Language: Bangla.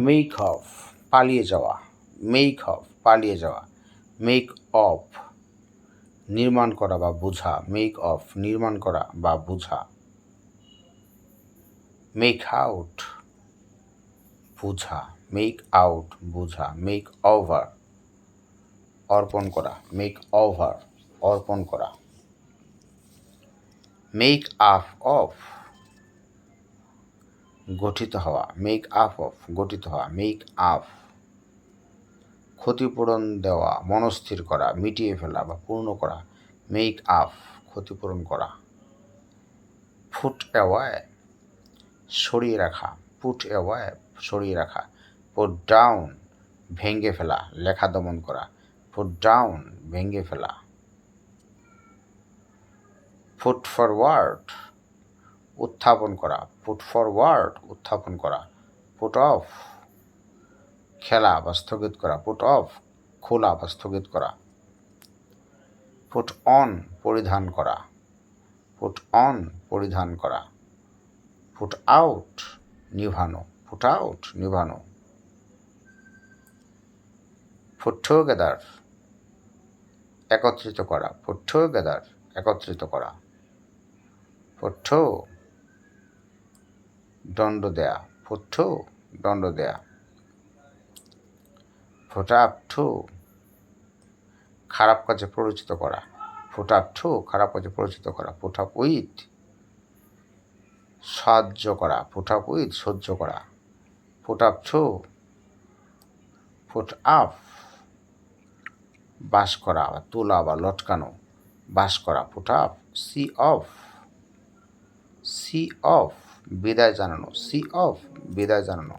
মেক অফ পালিয়ে যাওয়া। মেক অফ পালিয়ে যাওয়া। মেক অফ নির্মাণ করা বা বোঝা। মেক অফ নির্মাণ করা বা বোঝা। মেক আউট বোঝা। মেক আউট বোঝা। মেক ওভার অর্পণ করা। মেক ওভার অর্পণ করা। মেক আপ অফ গঠিত হওয়া মেক আপ অফ গঠিত হওয়া মেক আপ ক্ষতিপূরণ দেওয়া, মনস্থির করা, মিটিয়ে ফেলা বা পূর্ণ করা মেক আপ ক্ষতিপূরণ করা ফুট অ্যাওয়ায় সরিয়ে রাখা পুট অ্যাওয়ায় সরিয়ে রাখা পুট ডাউন ভেঙে ফেলা, লেখা দমন করা পুট ডাউন ভেঙে ফেলা ফুট ফরওয়ার্ড উত্থাপন করা পুট ফরওয়ার্ড উত্থাপন করা পুট অফ খেলা বা স্থগিত করা পুট অফ খোলা বা স্থগিত করা পুট অন পরিধান করা পুট অন পরিধান করা পুট আউট নিভানো পুট আউট নিভানো পুট টুগেদার একত্রিত করা পুট টুগেদার একত্রিত করা পুট দণ্ড দেয়া। পুট দণ্ড দেয়া। ফুট আপ খারাপ কাজে পরিচিত করা। ফুট আপ খারাপ কাজে পরিচিত করা। ফুট আপ উইথ সাহায্য করা। ফুট আপ উইথ সহ্য করা। ফুট আপ ফুট আপ বাস করা বা তোলা বা লটকানো। বাস করা put see off see off. বিদায় জানানো সি অফ বিদায় জানানো।